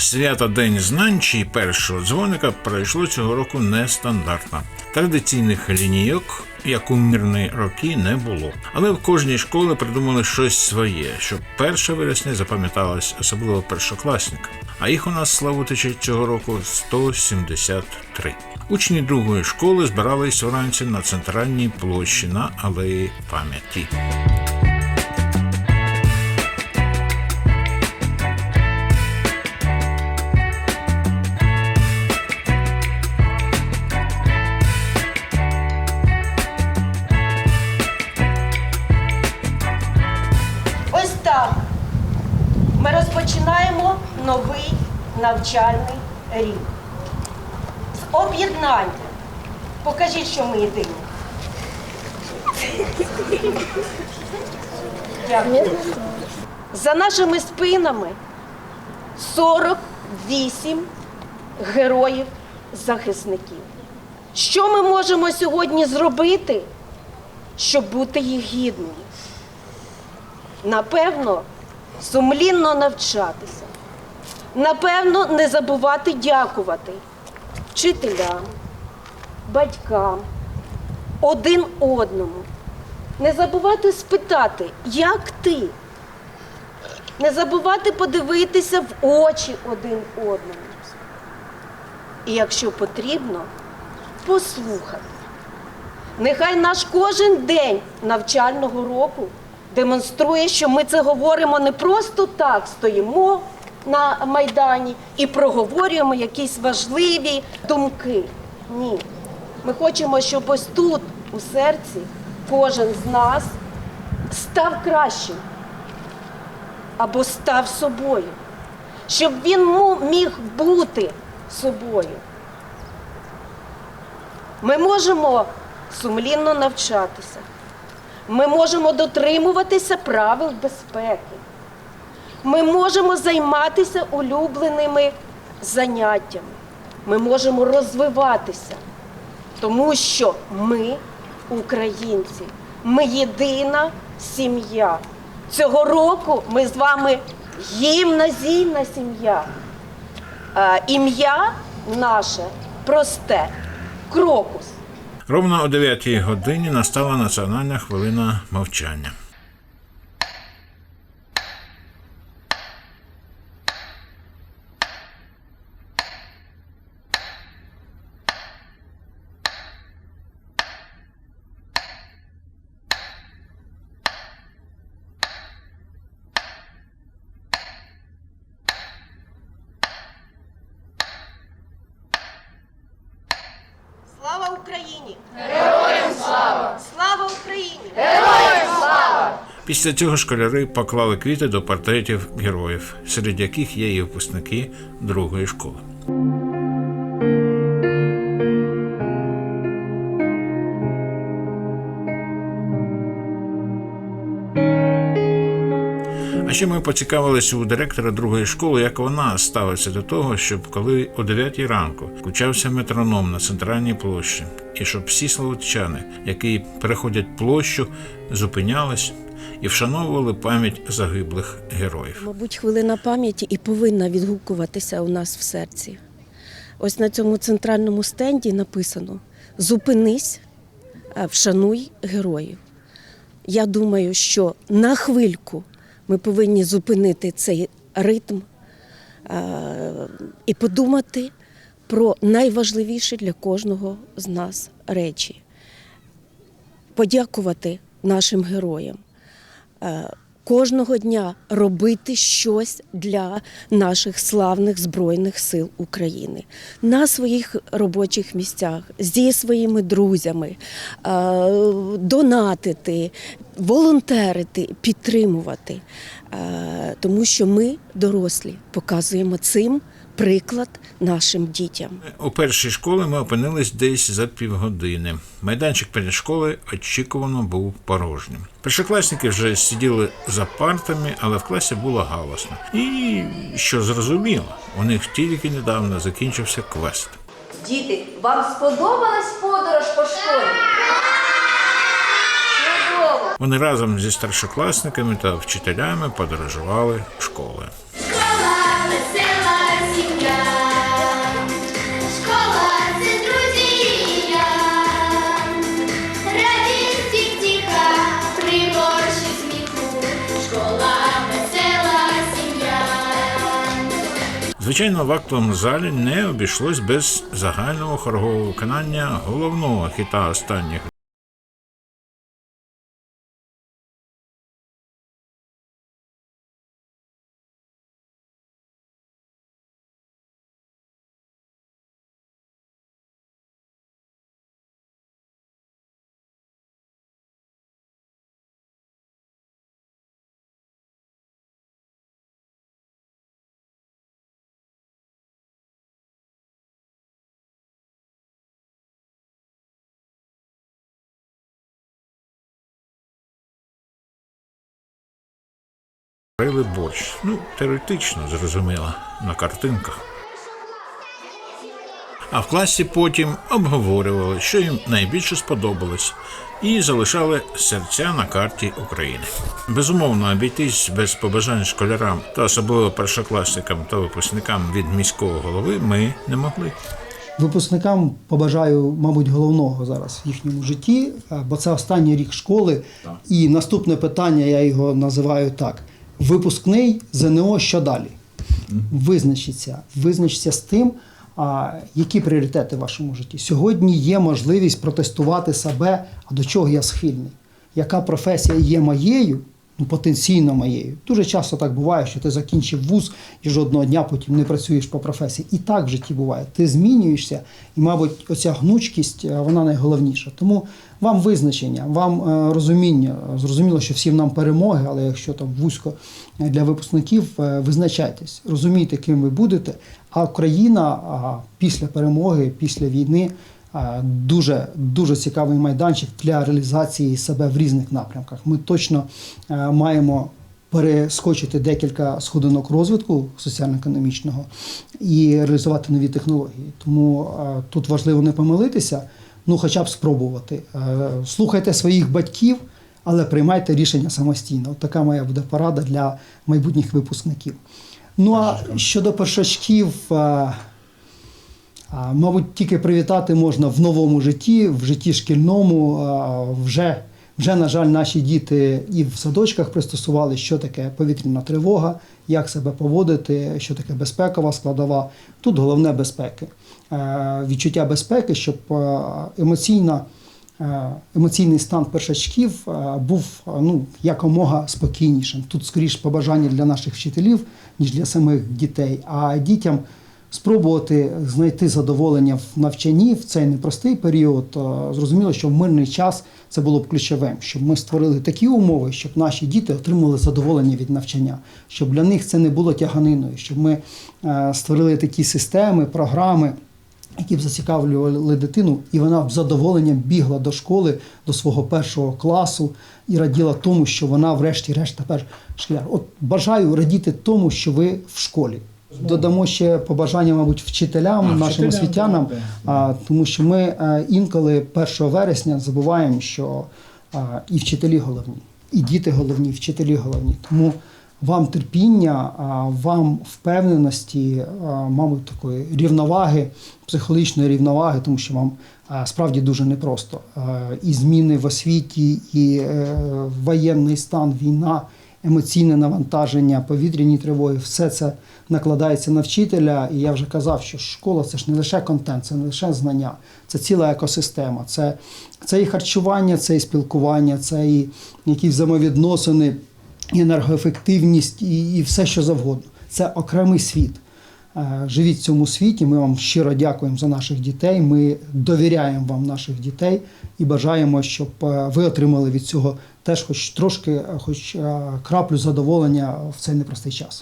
Свято День знань чи першого дзвоника пройшло цього року нестандартно. Традиційних лінійок, як у мирні роки, не було. Але в кожній школі придумали щось своє, щоб 1 вересня запам'яталось особливо першокласникам. А їх у нас славутичі цього року 173. Учні другої школи збирались вранці на центральній площі на алеї пам'яті. Новий навчальний рік. З об'єднання. Покажіть, що ми єдині. Дякую. За нашими спинами 48 героїв-захисників. Що ми можемо сьогодні зробити, щоб бути їх гідними? Напевно, сумлінно навчатися. Напевно, не забувати дякувати вчителям, батькам, один одному. Не забувати спитати, як ти? Не забувати подивитися в очі один одному. І якщо потрібно, послухати. Нехай наш кожен день навчального року демонструє, що ми це говоримо не просто так, стоїмо на Майдані і проговорюємо якісь важливі думки. Ні. Ми хочемо, щоб ось тут, у серці, кожен з нас став кращим або став собою, щоб він міг бути собою. Ми можемо сумлінно навчатися. Ми можемо дотримуватися правил безпеки. Ми можемо займатися улюбленими заняттями. Ми можемо розвиватися, тому що ми українці, ми єдина сім'я. Цього року ми з вами гімназійна сім'я. Ім'я наше просте крокус. Ровно о 9 годині настала національна хвилина мовчання. Після цього школяри поклали квіти до портретів героїв, серед яких є і випускники другої школи. А ще ми поцікавилися у директора другої школи, як вона ставиться до того, щоб коли о 9 ранку включався метроном на центральній площі, і щоб всі словотчани, які переходять площу, зупинялись і вшановували пам'ять загиблих героїв. Мабуть, хвилина пам'яті і повинна відгукуватися у нас в серці. Ось на цьому центральному стенді написано: зупинись, вшануй героїв. Я думаю, що на хвильку ми повинні зупинити цей ритм е, і подумати про найважливіші для кожного з нас речі. Подякувати нашим героям. Е, Кожного дня робити щось для наших славних Збройних сил України. На своїх робочих місцях зі своїми друзями, е, донатити, волонтерити, підтримувати. Е, Тому що ми, дорослі, показуємо цим приклад нашим дітям. У першій школі ми опинились десь за півгодини. Майданчик перед школою очікувано був порожнім. Першокласники вже сиділи за партами, але в класі було галасно. І що зрозуміло, у них тільки недавно закінчився квест. Діти, вам сподобалась подорож по школі? Вони разом зі старшокласниками та вчителями подорожували в школи. Звичайно, в актовому залі не обійшлось без загального хорового виконання головного хіта останніх варили борщ. Ну, теоретично, зрозуміло, на картинках. А в класі потім обговорювали, що їм найбільше сподобалось, і залишали серця на карті України. Безумовно, обійтись без побажань школярам та особливо першокласникам та випускникам від міського голови ми не могли. Випускникам побажаю, мабуть, головного зараз в їхньому житті, бо це останній рік школи. І наступне питання, я його називаю так: випускний ЗНО що далі? Визначиться, визначиться з тим, а, які пріоритети в вашому житті. Сьогодні є можливість протестувати себе, а до чого я схильний. Яка професія є моєю, ну потенційно моєю. Дуже часто так буває, що ти закінчив вуз і жодного дня потім не працюєш по професії. І так в житті буває. Ти змінюєшся, і, мабуть, оця гнучкість е, вона найголовніша. Тому вам визначення, вам е, розуміння. Зрозуміло, що всім нам перемоги, але якщо там вузько е, для випускників, визначайтесь, розумійте, ким ви будете. А Україна після перемоги, після війни. А, Дуже дуже цікавий майданчик для реалізації себе в різних напрямках. Ми точно е, маємо перескочити декілька сходинок розвитку соціально-економічного і реалізувати нові технології. Тому е, тут важливо не помилитися, ну хоча б спробувати. Е, Слухайте своїх батьків, але приймайте рішення самостійно. От така моя буде порада для майбутніх випускників. Ну а щодо першачків. Мабуть, тільки привітати можна в новому житті, в житті шкільному. Вже, вже, на жаль, наші діти і в садочках пристосували, що таке повітряна тривога, як себе поводити, що таке безпекова складова. Тут головне безпеки. Е, Відчуття безпеки, щоб е, емоційна. е, Емоційний стан першачків був ну, якомога спокійнішим. Тут скоріш побажання для наших вчителів, ніж для самих дітей. А дітям спробувати знайти задоволення в навчанні в цей непростий період. Зрозуміло, що в мирний час це було б ключовим, щоб ми створили такі умови, щоб наші діти отримали задоволення від навчання, щоб для них це не було тяганиною, щоб ми е, створили такі системи, програми. Які б зацікавлювали дитину, і вона б задоволенням бігла до школи, до свого першого класу і раділа тому, що вона, врешті-решт, тепер школяр. От бажаю радіти тому, що ви в школі. Додамо ще побажання, мабуть, вчителям, А, нашим освітянам, а, тому що ми е, інколи 1 вересня забуваємо, що а, і вчителі головні, і діти головні, і вчителі головні. Тому вам терпіння, а, вам впевненості, а, мабуть, такої рівноваги, психологічної рівноваги, тому що вам а, справді дуже непросто. А, І зміни в освіті, і е, воєнний стан, війна емоційне навантаження, повітряні тривоги, все це накладається на вчителя. І я вже казав, що школа це ж не лише контент, це не лише знання, це ціла екосистема. Це, це і харчування, це і спілкування, це і якісь взаємовідносини, і енергоефективність, і, і все, що завгодно. Це окремий світ. Е, Живіть в цьому світі. Ми вам щиро дякуємо за наших дітей. Ми довіряємо вам наших дітей і бажаємо, щоб е, ви отримали від цього теж, хоч трошки, е, хоч краплю задоволення в цей непростий час.